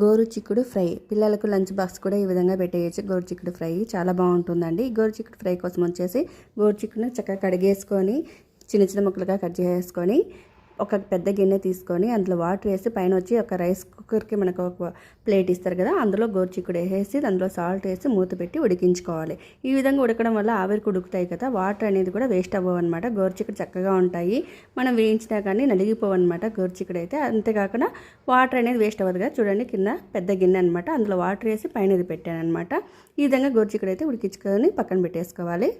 గోరు చిక్కుడు ఫ్రై. పిల్లలకు లంచ్ బాక్స్ కూడా ఈ విధంగా పెట్టేయచ్చు. గోరు చిక్కుడు ఫ్రై చాలా బాగుంటుందండి. గోరు చిక్కుడు ఫ్రై కోసం వచ్చేసి గోరు చిక్కుడుని చక్కగా కడిగేసుకొని చిన్న చిన్న ముక్కలుగా కట్ చేసుకొని ఒక పెద్ద గిన్నె తీసుకొని అందులో వాటర్ వేసి పైన వచ్చి ఒక రైస్ కుక్కర్కి మనకు ఒక ప్లేట్ ఇస్తారు కదా అందులో గోర్చిక్కుడు వేసి అందులో సాల్ట్ వేసి మూత పెట్టి ఉడికించుకోవాలి. ఈ విధంగా ఉడకడం వల్ల ఆవిరికి ఉడుకుతాయి కదా వాటర్ అనేది కూడా వేస్ట్ అవ్వవు అనమాట గోరుచిక్కుడు చక్కగా ఉంటాయి. మనం వేయించినా కానీ నలిగిపోవు అనమాట గోరుచిక్కుడు అయితే. అంతేకాకుండా వాటర్ అనేది వేస్ట్ అవ్వదు కదా చూడండి కింద పెద్ద గిన్నె అనమాట అందులో వాటర్ వేసి పైన ఇది పెట్టాను అనమాట ఈ విధంగా గోరుచిక్కుడు అయితే ఉడికించుకొని పక్కన పెట్టేసుకోవాలి.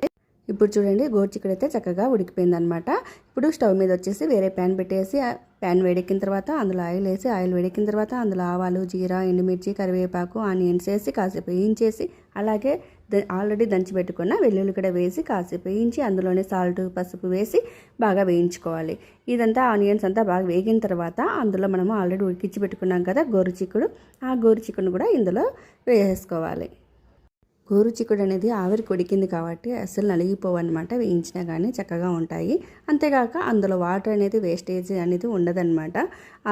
ఇప్పుడు చూడండి గోరుచిక్కుడు అయితే చక్కగా ఉడికిపోయింది అనమాట ఇప్పుడు స్టవ్ మీద వచ్చేసి వేరే ప్యాన్ పెట్టేసి ఆ ప్యాన్ వేడెక్కిన తర్వాత అందులో ఆయిల్ వేసి ఆయిల్ వేడెక్కిన తర్వాత అందులో ఆవాలు జీరా ఎండుమిర్చి కరివేపాకు ఆనియన్స్ వేసి కాసేపు వేయించేసి అలాగే ద- ఆల్రెడీ దంచి పెట్టుకున్న వెల్లుల్లి కూడా వేసి కాసేపు వేయించి అందులోనే సాల్ట్ పసుపు వేసి బాగా వేయించుకోవాలి. ఇదంతా ఆనియన్స్ అంతా బాగా వేగిన తర్వాత అందులో మనము ఆల్రెడీ ఉడికించి పెట్టుకున్నాం కదా గోరుచిక్కుడు ఆ గోరుచిక్కుడును కూడా ఇందులో వేసేసుకోవాలి. గోరు చిక్కుడు అనేది ఆవిరి కొడికింది కాబట్టి అసలు నలిగిపోవు అనమాట వేయించినా కానీ చక్కగా ఉంటాయి. అంతేకాక అందులో వాటర్ అనేది వేస్టేజ్ అనేది ఉండదన్నమాట.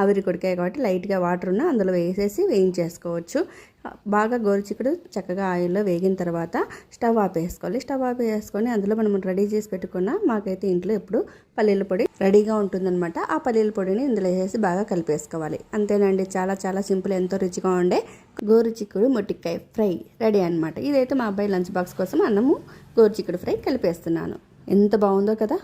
ఆవిరి కొడికాయ కాబట్టి లైట్గా వాటర్ ఉన్న అందులో వేసేసి వేయించేసుకోవచ్చు. బాగా గోరు చిక్కుడు చక్కగా ఆయిల్లో వేగిన తర్వాత స్టవ్ ఆపేసుకోవాలి స్టవ్ ఆపేసుకొని అందులో మనం రెడీ చేసి పెట్టుకున్న మాకైతే ఇంట్లో ఎప్పుడు పల్లీల పొడి రెడీగా ఉంటుందన్నమాట. ఆ పల్లీల పొడిని ఇందులో వేసి బాగా కలిపేసుకోవాలి. అంతేనండి చాలా చాలా సింపుల్ ఎంతో రుచిగా ఉండే గోరు చిక్కుడు మొట్టికాయ ఫ్రై రెడీ అనమాట ఇదైతే మా అబ్బాయి లంచ్ బాక్స్ కోసం అన్నము గోరు చిక్కుడు ఫ్రై కలిపేస్తున్నాను. ఎంత బాగుందో కదా!